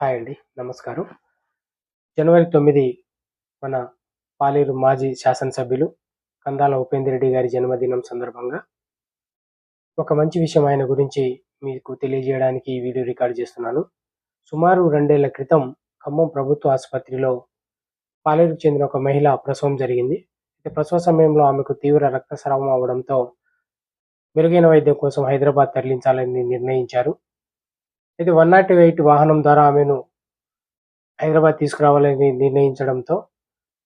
Hi అండి నమస్కారం. జనవరి తొమ్మిది మన పాలేరు మాజీ శాసనసభ్యులు కందాల ఉపేంద్ర రెడ్డి గారి జన్మదినం సందర్భంగా ఒక మంచి విషయం ఆయన గురించి మీకు తెలియజేయడానికి ఈ వీడియో రికార్డ్ చేస్తున్నాను. సుమారు రెండేళ్ళ క్రితం ఖమ్మం ప్రభుత్వ ఆసుపత్రిలో పాలేరుకు చెందిన ఒక మహిళ ప్రసవం జరిగింది. అయితే ప్రసవ సమయంలో ఆమెకు తీవ్ర రక్తస్రావం అవడంతో మెరుగైన వైద్యం కోసం హైదరాబాద్ తరలించాలని నిర్ణయించారు. అయితే వన్ నాట్ ఎయిట్ వాహనం ద్వారా ఆమెను హైదరాబాద్ తీసుకురావాలని నిర్ణయించడంతో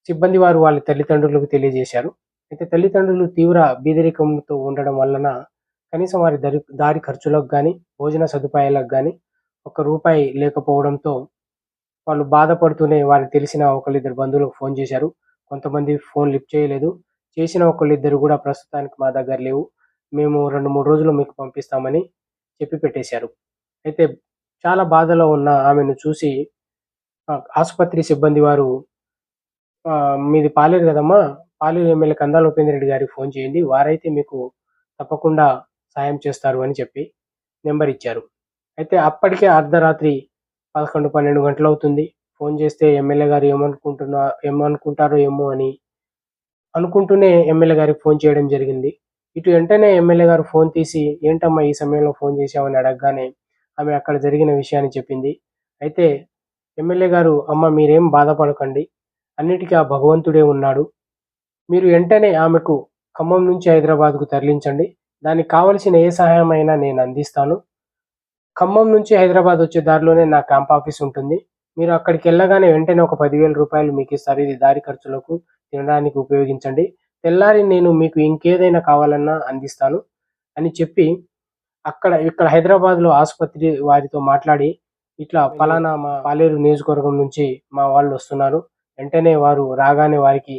సిబ్బంది వారు వాళ్ళ తల్లిదండ్రులకు తెలియజేశారు. అయితే తల్లిదండ్రులు తీవ్ర బీదరికంతో ఉండడం వలన కనీసం వారి దరి దారి ఖర్చులకు కానీ భోజన సదుపాయాలకు కానీ ఒక రూపాయి లేకపోవడంతో వాళ్ళు బాధపడుతూనే వారికి తెలిసిన ఒకళ్ళిద్దరు బంధువులకు ఫోన్ చేశారు. కొంతమంది ఫోన్ లిఫ్ట్ చేయలేదు. చేసిన ఒకళ్ళిద్దరు కూడా ప్రస్తుతానికి మా దగ్గర లేవు. మేము రెండు మూడు రోజులు మీకు పంపిస్తామని చెప్పి పెట్టేశారు. అయితే చాలా బాధలో ఉన్న ఆమెను చూసి ఆసుపత్రి సిబ్బంది వారు మీది పాలేరు కదమ్మా పాలేరు ఎమ్మెల్యే కందాల ఉపేంద్రెడ్డి గారికి ఫోన్ చేయండి వారైతే మీకు తప్పకుండా సాయం చేస్తారు అని చెప్పి నెంబర్ ఇచ్చారు. అయితే అప్పటికే అర్ధరాత్రి పదకొండు పన్నెండు గంటలు అవుతుంది. ఫోన్ చేస్తే ఎమ్మెల్యే గారు ఏమనుకుంటున్నా ఏమనుకుంటారో ఏమో అని అనుకుంటూనే ఎమ్మెల్యే గారికి ఫోన్ చేయడం జరిగింది. ఇటు వెంటనే ఎమ్మెల్యే గారు ఫోన్ తీసి ఏంటమ్మా ఈ సమయంలో ఫోన్ చేశామని అడగగానే ఆమె అక్కడ జరిగిన విషయాన్ని చెప్పింది. అయితే ఎమ్మెల్యే గారు అమ్మ మీరేం బాధపడకండి. అన్నిటికీ ఆ భగవంతుడే ఉన్నాడు. మీరు వెంటనే ఆమెకు ఖమ్మం నుంచి హైదరాబాద్కు తరలించండి. దానికి కావలసిన ఏ సహాయమైనా నేను అందిస్తాను. ఖమ్మం నుంచి హైదరాబాద్ వచ్చే దారిలోనే నా క్యాంప్ ఆఫీస్ ఉంటుంది. మీరు అక్కడికి వెళ్ళగానే వెంటనే ఒక పదివేల రూపాయలు మీకు ఇస్తారు. ఇది దారి ఖర్చులకు తినడానికి ఉపయోగించండి. తెల్లారి నేను మీకు ఇంకేదైనా కావాలన్నా అందిస్తాను అని చెప్పి అక్కడ ఇక్కడ హైదరాబాద్లో ఆసుపత్రి వారితో మాట్లాడి ఇట్లా ఫలానా మా పాలేరు నియోజకవర్గం నుంచి మా వాళ్ళు వస్తున్నారు. వెంటనే వారు రాగానే వారికి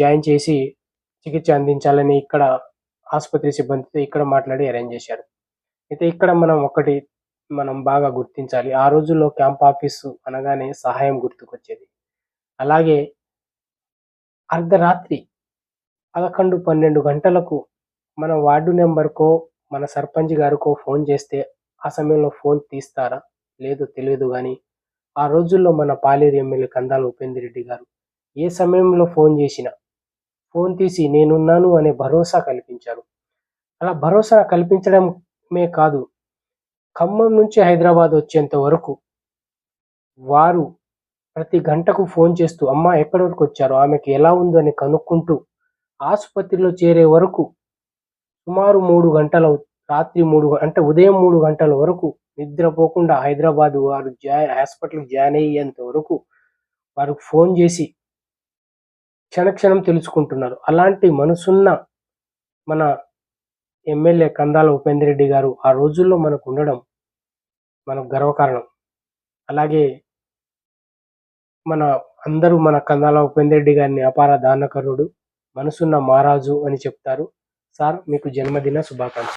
జాయిన్ చేసి చికిత్స అందించాలని ఇక్కడ ఆసుపత్రి సిబ్బందితో ఇక్కడ మాట్లాడి అరేంజ్ చేశారు. అయితే ఇక్కడ మనం ఒకటి మనం బాగా గుర్తించాలి. ఆ రోజుల్లో క్యాంప్ ఆఫీసు అనగానే సహాయం గుర్తుకొచ్చేది. అలాగే అర్ధరాత్రి పదకొండు పన్నెండు గంటలకు మన వార్డు నెంబర్కో మన సర్పంచ్ గారికో ఫోన్ చేస్తే ఆ సమయంలో ఫోన్ తీస్తారా? లేదో తెలియదు కానీ ఆ రోజుల్లో మన పాలేరు ఎమ్మెల్యే కందాల ఉపేంద్ర రెడ్డి గారు ఏ సమయంలో ఫోన్ చేసినా ఫోన్ తీసి నేనున్నాను అనే భరోసా కల్పించారు. అలా భరోసా కల్పించడమే కాదు ఖమ్మం నుంచి హైదరాబాద్ వచ్చేంత వరకు వారు ప్రతి గంటకు ఫోన్ చేస్తూ అమ్మ ఎక్కడి వరకు వచ్చారు? ఆమెకి ఎలా ఉందో అని కనుక్కుంటూ ఆసుపత్రిలో చేరే వరకు సుమారు మూడు గంటల రాత్రి మూడు అంటే ఉదయం మూడు గంటల వరకు నిద్రపోకుండా హైదరాబాద్ వారు జా హాస్పిటల్కి జాయిన్ అయ్యేంత వరకు వారికి ఫోన్ చేసి క్షణక్షణం తెలుసుకుంటున్నారు. అలాంటి మనసున్న మన ఎమ్మెల్యే కందాల ఉపేంద్ర రెడ్డి గారు ఆ రోజుల్లో మనకు ఉండడం మనకు గర్వకారణం. అలాగే మన అందరూ మన కందాల ఉపేంద్ర రెడ్డి గారిని అపార దానకరుడు మనసున్న మహారాజు అని చెప్తారు. సార్ మీకు జన్మదిన శుభాకాంక్ష